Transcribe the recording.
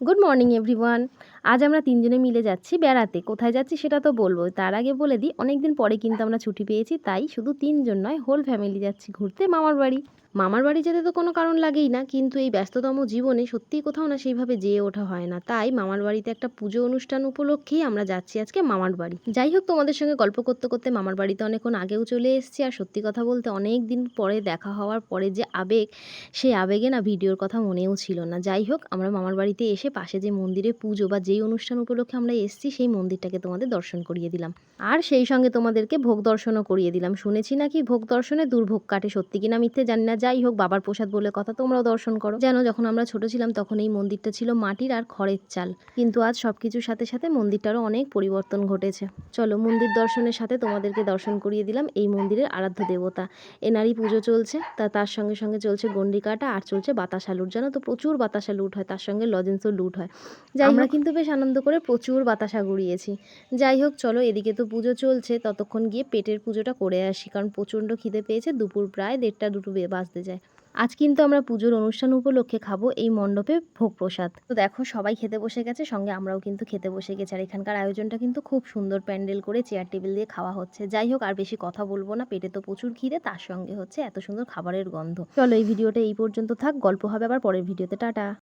Good morning everyone আজ আমরা তিনজনে মিলে যাচ্ছি বেড়াতে। কোথায় যাচ্ছি সেটা তো বলব। তার আগে বলে দিই অনেক দিন পরে কিন্তু আমরা ছুটি পেয়েছি, তাই শুধু তিনজন নয় হোল ফ্যামিলি যাচ্ছি ঘুরতে, মামার বাড়ি। মামার বাড়ি যেতে তো কোনো কারণ লাগেই না, কিন্তু এই ব্যস্ততম জীবনে সত্যিই কোথাও না সেইভাবে যেয়ে ওঠা হয় না। তাই মামার বাড়িতে একটা পুজো অনুষ্ঠান উপলক্ষেই আমরা যাচ্ছি আজকে মামার বাড়ি। যাই হোক, তোমাদের সঙ্গে গল্প করতে করতে মামার বাড়িতে অনেকক্ষণ আগেও চলে এসেছি আর সত্যি কথা বলতে অনেক দিন পরে দেখা হওয়ার পরে যে আবেগ, সেই আবেগে না ভিডিওর কথা মনেও ছিল না। যাই হোক, আমরা মামার বাড়িতে এসে পাশে যে মন্দিরে পুজো বা যেই অনুষ্ঠান উপলক্ষে আমরা এসেছি, সেই মন্দিরটাকে তোমাদের দর্শন করিয়ে দিলাম। আর সেই সঙ্গে তোমাদেরকে ভোগ দর্শনও করিয়ে দিলাম। শুনেছি নাকি ভোগ দর্শনে দুর্ভোগ কাটে, সত্যি কিনা মিথ্যে জানি না। যাই হোক বাবার প্রসাদ বলে কথা তোমরাও দর্শন করো। যেন যখন আমরা ছোট ছিলাম তখন এই মন্দিরটা ছিল মাটির আর খড়ের চাল। কিন্তু আজ সব কিছুর সাথে সাথে মন্দিরটারও অনেক পরিবর্তন ঘটেছে। চলো মন্দির দর্শনের সাথে তোমাদেরকে দর্শন করিয়ে দিলাম এই মন্দিরের আরাধ্য দেবতা। এনারই পুজো চলছে তা তার সঙ্গে সঙ্গে চলছে গন্ডি কাটা আর চলছে বাতাসা লুট। জানো তো প্রচুর বাতাসা লুট হয় তার সঙ্গে লজেন্সও লুট হয়। যাই আমরা কিন্তু বেশ আনন্দ করে প্রচুর বাতাসা গুড়িয়েছি। যাই হোক চলো এদিকে তো পুজো চলছে ততক্ষণ গিয়ে পেটের পুজোটা করে আসি। কারণ প্রচণ্ড খিদে পেয়েছে দুপুর প্রায় দেড়টা দুটো বে- বাজতে যায় আজ কিন্তু আমরা পুজোর অনুষ্ঠান উপলক্ষে খাব এই মণ্ডপে ভোগ প্রসাদ। তো দেখো, সবাই খেতে বসে গেছে, সঙ্গে আমরাও কিন্তু খেতে বসে গেছি। আর এখানকার আয়োজনটা কিন্তু খুব সুন্দর প্যান্ডেল করে চেয়ার টেবিল দিয়ে খাওয়া হচ্ছে। যাই হোক, আর বেশি কথা বলব না, পেটে তো প্রচুর খিদে, তার সঙ্গে হচ্ছে এত সুন্দর খাবারের গন্ধ। চলো, এই ভিডিওটা এই পর্যন্ত থাক, গল্প হবে আবার পরের ভিডিওতে। টাটা।